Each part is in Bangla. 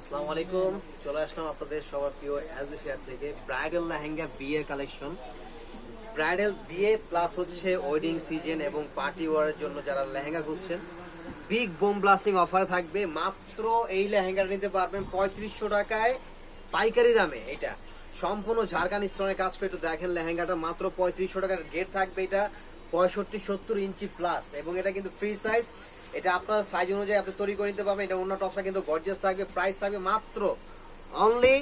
আসসালামু আলাইকুম চলে আসলাম আপনাদের সবার প্রিয় অ্যাজ ফেয়ার থেকে ব্রাইডাল লেহেঙ্গা বিয়ের কালেকশন। ব্রাইডাল বিয়ে প্লাস হচ্ছে ওয়েডিং সিজন এবং পার্টি ওয়ারের জন্য যারা লেহেঙ্গা খুঁজছেন বিগ বোম ব্লাস্টিং অফারে থাকবে। মাত্র এই লেহেঙ্গাটা নিতে পারবেন পঁয়ত্রিশশো টাকায়। পাইকারি দামে এটা। সম্পূর্ণ ঝাড়খান্ড স্টোনের কাজ করে একটু দেখেন লেহেঙ্গাটা মাত্র পঁয়ত্রিশশো টাকার গেট থাকবে এটা। পঁয়ষট্টি সত্তর ইঞ্চি প্লাস এবং এটা কিন্তু ফ্রি সাইজ এটা আপনার সাইজ অনুযায়ী আপনি তৈরি করে নিতে পারবেন। এটা অন্য টপসটা কিন্তু গর্জিয়াস থাকবে প্রাইস থাকবে মাত্র অনলি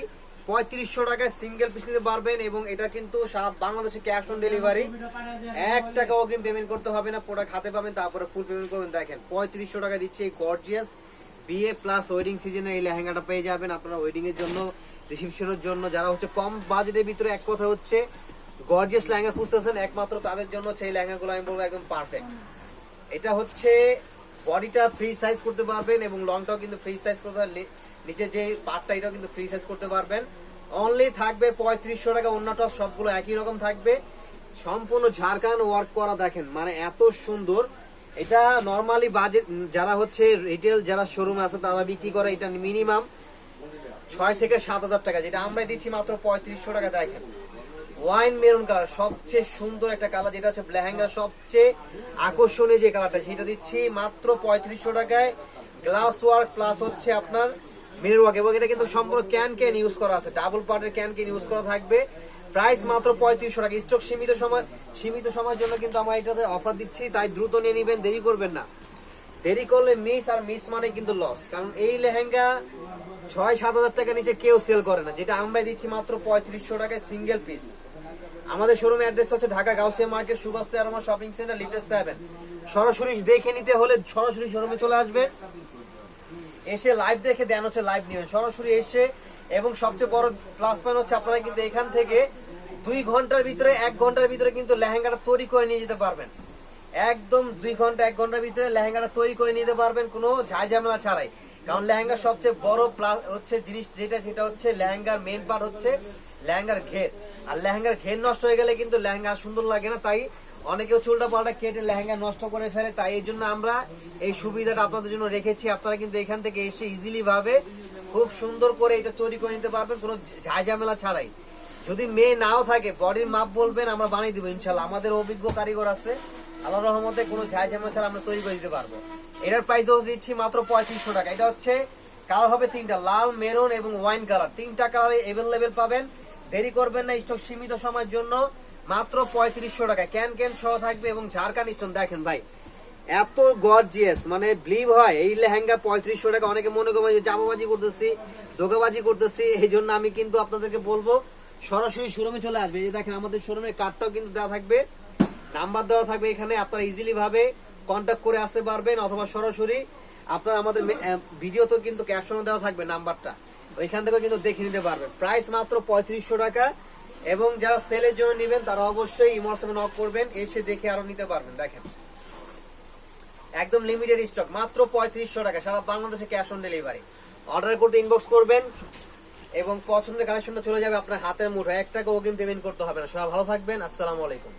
পঁয়ত্রিশশো টাকায় সিঙ্গেল পিস নিতে পারবেন এবং এটা কিন্তু সারা বাংলাদেশে ক্যাশ অন ডেলিভারি এক টাকা অগ্রিম পেমেন্ট করতে হবে না প্রোডাক্ট হাতে পাবেন, তারপরে ফুল পেমেন্ট করবেন। দেখেন, পঁয়ত্রিশশো টাকা দিচ্ছে এই গর্জিয়াস বিয়ে প্লাস ওয়েডিং সিজনে এই লেহেঙ্গাটা পেয়ে যাবেন আপনারা ওয়েডিংয়ের জন্য রিসেপশনের জন্য। যারা হচ্ছে কম বাজেটের ভিতরে, এক কথা হচ্ছে গর্জিয়াস লেহেঙ্গা খুঁজতেছেন, একমাত্র তাদের জন্য সেই লেহেঙ্গাগুলো আমি বলব একদম পারফেক্ট এটা হচ্ছে বডিটা ফ্রি সাইজ করতে পারবেন এবং লংটাও কিন্তু ফ্রি সাইজ করতে পারবেন। নিচে যে পার্টটা এটাও কিন্তু ফ্রি সাইজ করতে পারবেন। অনলি থাকবে পঁয়ত্রিশশো টাকা, অন্য টপ সবগুলো একই রকম থাকবে। সম্পূর্ণ ঝাড়খান্ড ওয়ার্ক করা দেখেন মানে এত সুন্দর। এটা নর্মালি বাজেট যারা হচ্ছে রিটেল যারা শোরুম আছে, তারা বিক্রি করে এটা মিনিমাম ছয় থেকে সাত হাজার টাকা, যেটা আমরা দিচ্ছি মাত্র পঁয়ত্রিশশো টাকা, দেখেন। ওয়াইন মেরুন কালার, সবচেয়ে সুন্দর একটা কালার যেটা হচ্ছে লেহেঙ্গা সবচেয়ে আকর্ষণীয় যে কালারটা, সেটা দিচ্ছি মাত্র পঁয়ত্রিশশো টাকায়। গ্লাস ওয়ার্ক প্লাস হচ্ছে আপনার মিরর ওয়ার্ক এবং এটা কিন্তু সম্পূর্ণ ক্যান ক্যান ইউজ করা আছে ডাবল পার্টের ক্যান ক্যান ইউজ করা থাকবে। প্রাইস মাত্র পঁয়ত্রিশশো টাকা স্টক সীমিত সময়, সীমিত সময়ের জন্য কিন্তু আমরা এটাতে অফার দিচ্ছি, তাই দ্রুত নিয়ে নেবেন, দেরি করবেন না। দেরি করলে মিস আর মিস মানে কিন্তু লস কারণ এই লেহেঙ্গা ছয় সাত হাজার টাকা নিচে কেউ সেল করে না, যেটা আমরা দিচ্ছি মাত্র পঁয়ত্রিশশো টাকায় সিঙ্গেল পিস আমাদের শোরুম অ্যাড্রেস হচ্ছে ঢাকা গাউসিয়া মার্কেট সুভাষ তেরোমা শপিং সেন্টার লিটার সেভেন সরাসরি দেখে নিতে হলে সরাসরি শোরুমে চলে আসবে। এসে লাইভ দেখে দেন হচ্ছে লাইভ নেবেন। সরাসরি এসে এবং সবচেয়ে বড় প্লাস পয়েন্ট হচ্ছে আপনারা কিন্তু এখান থেকে দুই ঘণ্টার ভিতরে, এক ঘণ্টার ভিতরে কিন্তু লেহেঙ্গাটা তৈরি করে নিয়ে যেতে পারবেন। একদম দুই ঘণ্টা, এক ঘণ্টার ভিতরে লেহেঙ্গাটা তৈরি করে নিতে পারবেন, কোনো ঝাই ঝামেলা ছাড়াই। কারণ লেহেঙ্গার সবচেয়ে বড় প্লাস হচ্ছে জিনিস যেটা যেটা হচ্ছে লেহেঙ্গার মেন পার্ট হচ্ছে লেহেঙ্গার ঘের। আর লেহেঙ্গার ঘের নষ্ট হয়ে গেলে কিন্তু লেহেঙ্গা সুন্দর লাগে না, তাই অনেকে চুলটা পাল্টা কেটে লেহেঙ্গা নষ্ট করে ফেলে, তাই এই জন্য আমরা এই সুবিধাটা আপনাদের জন্য রেখেছি। আপনারা কিন্তু এখান থেকে এসে ইজিলি ভাবে খুব সুন্দর করে এটা তৈরি করে নিতে পারবেন, কোনো ঝাই ঝামেলা ছাড়াই। যদি মেয়ে নাও থাকে বডির মাপ বলবেন, আমরা বানিয়ে দিব, ইনশাল্লাহ। আমাদের অভিজ্ঞ কারিগর আছে আল্লাহ রহমতে কোনো ঝাই ঝামেলা ছাড়া আমরা তৈরি করে দিতে পারব। এটার প্রাইস দিচ্ছি মাত্র পঁয়ত্রিশশো টাকা। এটা হচ্ছে কালার হবে তিনটা, লাল মেরুন এবং ওয়াইন কালার তিনটা কালারে অ্যাভেলেবেল পাবেন। দেরি করবেন না স্টক সীমিত সময়ের জন্য। মাত্র পঁয়ত্রিশশো টাকা। ক্যান ক্যান সহ থাকবে এবং ঝাড়খান্ড স্টোন দেখেন ভাই, এত গর্জিয়াস মানে ব্লিভ হয়। এই লেহেঙ্গা পঁয়ত্রিশশো টাকা। অনেকে মনে করবে যে জামাবাজি করতেছি, ধোকাবাজি করতেছি, এই জন্য আমি কিন্তু আপনাদেরকে বলব, সরাসরি শোরুমে চলে আসবে। এই দেখেন, আমাদের শোরুমের কার্ডটাও কিন্তু দেওয়া থাকবে। নাম্বার দেওয়া থাকবে এখানে, আপনারা ইজিলি ভাবে কন্ট্যাক্ট করে আসতে পারবেন অথবা সরাসরি আপনারা আমাদের ভিডিওতে কিন্তু ক্যাপশনে দেওয়া থাকবে নাম্বারটা। ওইখান থেকে কিন্তু দেখে নিতে পারবেন। প্রাইস মাত্র পঁয়ত্রিশশো টাকা এবং যারা সেলের জন্য নেবেন, তারা অবশ্যই ইমোশনে নক করবেন, এসে দেখে আরও নিতে পারবেন, দেখেন। একদম লিমিটেড স্টক মাত্র পঁয়ত্রিশশো টাকা, সারা বাংলাদেশে ক্যাশ অন ডেলিভারি অর্ডার করতে ইনবক্স করবেন এবং পছন্দের কালেকশনটা চলে যাবে আপনার হাতের মুঠো এক টাকা অগ্রিম পেমেন্ট করতে হবে না। সবাই ভালো থাকবেন, আসসালামু আলাইকুম।